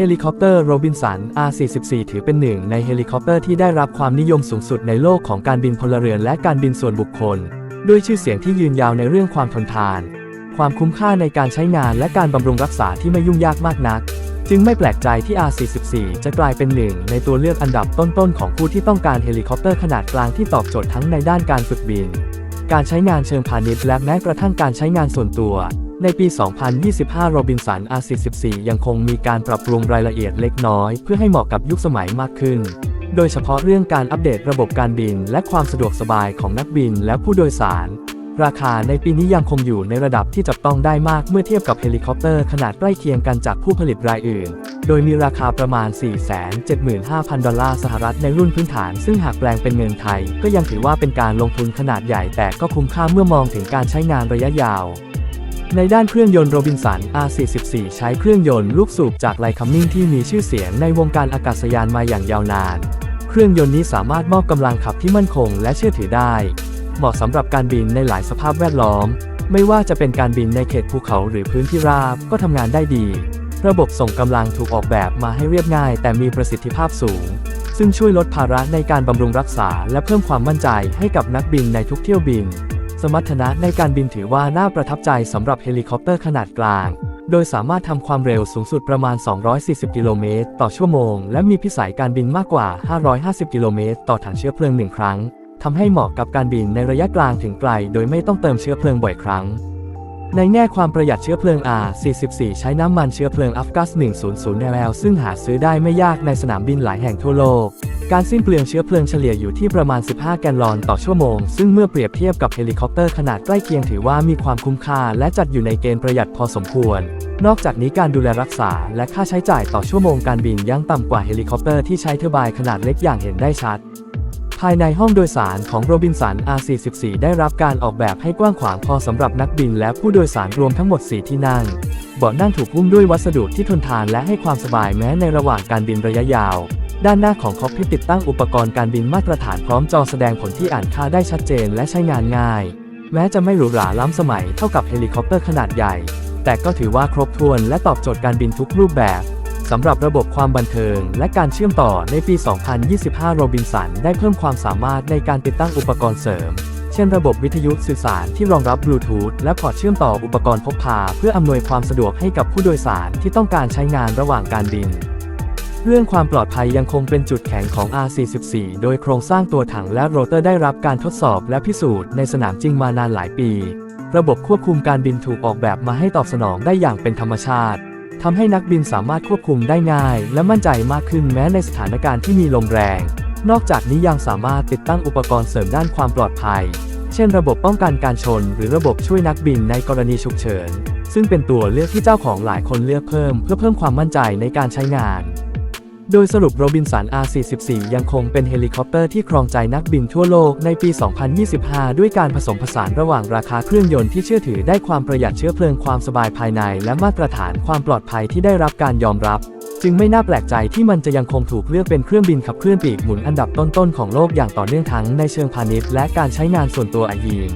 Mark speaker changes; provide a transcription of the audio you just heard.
Speaker 1: เฮลิคอปเตอร์โรบินสัน R44 ถือเป็นหนึ่งในเฮลิคอปเตอร์ที่ได้รับความนิยมสูงสุดในโลกของการบินพลเรือนและการบินส่วนบุคคล ด้วยชื่อเสียงที่ยืนยาวในเรื่องความทนทาน ความคุ้มค่าในการใช้งานและการบำรุงรักษาที่ไม่ยุ่งยากมากนัก จึงไม่แปลกใจที่ R44 จะกลายเป็นหนึ่งในตัวเลือกอันดับต้นๆของผู้ที่ต้องการเฮลิคอปเตอร์ขนาดกลางที่ตอบโจทย์ทั้งในด้านการฝึกบิน การใช้งานเชิงพาณิชย์และแม้กระทั่งการใช้งานส่วนตัว ในปี 2025 โรบินสัน R44 ยังคงมีการปรับปรุงรายละเอียดเล็กน้อย เพื่อให้เหมาะกับยุคสมัยมากขึ้น โดยเฉพาะเรื่องการอัปเดตระบบการบิน และความสะดวกสบายของนักบินและผู้โดยสาร ราคาในปีนี้ยังคงอยู่ในระดับที่จับต้องได้มากเมื่อเทียบกับเฮลิคอปเตอร์ขนาดใกล้เคียงกันจากผู้ผลิตรายอื่น โดยมีราคาประมาณ 475,000 ดอลลาร์สหรัฐในรุ่นพื้นฐาน ซึ่งหากแปลงเป็นเงินไทย ก็ยังถือว่าเป็นการลงทุนขนาดใหญ่แต่ก็คุ้มค่าเมื่อมองถึงการใช้งานระยะยาว ในด้านเครื่องยนต์โรบินสัน R44 ใช้เครื่องยนต์ลูกสูบจากไลคัมมิงที่มีชื่อเสียงในวงการอากาศยานมาอย่างยาวนาน เครื่องยนต์นี้สามารถมอบกำลังขับที่มั่นคงและเชื่อถือได้ เหมาะสำหรับการบินในหลายสภาพแวดล้อม ไม่ว่าจะเป็นการบินในเขตภูเขาหรือพื้นที่ราบก็ทำงานได้ดี ระบบส่งกำลังถูกออกแบบมาให้เรียบง่าย แต่มีประสิทธิภาพสูง ซึ่งช่วยลดภาระในการบำรุงรักษา และเพิ่มความมั่นใจให้กับนักบินในทุกเที่ยวบิน สมรรถนะในการบินถือว่าน่าประทับใจสำหรับเฮลิคอปเตอร์ขนาดกลาง โดยสามารถทำความเร็วสูงสุดประมาณ 240 กิโลเมตรต่อชั่วโมง และมีพิสัยการบินมากกว่า 550 กิโลเมตรต่อถังเชื้อเพลิงหนึ่งครั้งทำให้เหมาะกับการบินในระยะกลางถึงไกล โดยไม่ต้องเติมเชื้อเพลิงบ่อยครั้ง ในแง่ความประหยัดเชื้อเพลิง R44 ใช้น้ำมันเชื้อเพลิงอัฟกัส 100 ml ซึ่งหาซื้อได้ไม่ยากในสนามบินหลายแห่งทั่วโลก การสิ้นเปลืองเชื้อเพลิงเฉลี่ยอยู่ที่ประมาณ 15 แกลลอนต่อชั่วโมง ซึ่งเมื่อเปรียบเทียบกับเฮลิคอปเตอร์ขนาดใกล้เคียงถือว่ามีความคุ้มค่าและจัดอยู่ในเกณฑ์ประหยัดพอสมควร นอกจากนี้การดูแลรักษาและค่าใช้จ่ายต่อชั่วโมงการบินยังต่ำกว่าเฮลิคอปเตอร์ที่ใช้เทอร์ไบน์ขนาดเล็กอย่างเห็นได้ชัด ภายในห้องโดยสารของโรบินสัน R44 ได้รับการออกแบบให้กว้างขวางพอสำหรับนักบินและผู้โดยสารรวมทั้งหมด 4 ที่นั่ง เบาะนั่งถูกหุ้มด้วยวัสดุที่ทนทานและให้ความสบายแม้ในระหว่างการบินระยะยาว ด้านหน้าของคอกพิทติดตั้งอุปกรณ์การบินมาตรฐานพร้อมจอแสดงผลที่อ่านค่าได้ชัดเจนและใช้งานง่าย แม้จะไม่หรูหราล้ำสมัยเท่ากับเฮลิคอปเตอร์ขนาดใหญ่ แต่ก็ถือว่าครบถ้วนและตอบโจทย์การบินทุกรูปแบบสำหรับระบบความบันเทิงและการเชื่อมต่อในปี 2025 โรบินสันได้เพิ่มความสามารถในการติดตั้งอุปกรณ์เสริม เช่นระบบวิทยุสื่อสารที่รองรับบลูทูธและพอร์ตเชื่อมต่ออุปกรณ์พกพา เพื่ออำนวยความสะดวกให้กับผู้โดยสารที่ต้องการใช้งานระหว่างการบิน เรื่องความปลอดภัยยังคงเป็นจุดแข็งของ R44 โดยโครงสร้างตัวถังและโรเตอร์ได้รับการทดสอบและพิสูจน์ในสนามจริงมานานหลายปี ระบบควบคุมการบินถูกออกแบบมาให้ตอบสนองได้อย่างเป็นธรรมชาติทำให้นักบินสามารถควบคุมได้ง่าย และมั่นใจมากขึ้นแม้ในสถานการณ์ที่มีลมแรง นอกจากนี้ยังสามารถติดตั้งอุปกรณ์เสริมด้านความปลอดภัย เช่น ระบบป้องกันการชน หรือระบบช่วยนักบินในกรณีฉุกเฉิน ซึ่งเป็นตัวเลือกที่เจ้าของหลายคนเลือกเพิ่ม เพื่อเพิ่มความมั่นใจในการใช้งาน โดยสรุปโรบินสัน R44 ยังคงเป็นเฮลิคอปเตอร์ที่ครองใจนักบินทั่วโลกในปี 2025 ด้วยการผสมผสานระหว่างราคาเครื่องยนต์ที่เชื่อถือได้ความประหยัดเชื้อเพลิงความสบายภายใน และมาตรฐานความปลอดภัยที่ได้รับการยอมรับ จึงไม่น่าแปลกใจที่มันจะยังคงถูกเลือกเป็นเครื่องบินขับเคลื่อนปีกหมุนอันดับต้นๆของโลกอย่างต่อเนื่องทั้งในเชิงพาณิชย์และการใช้งานส่วนตัวอายีน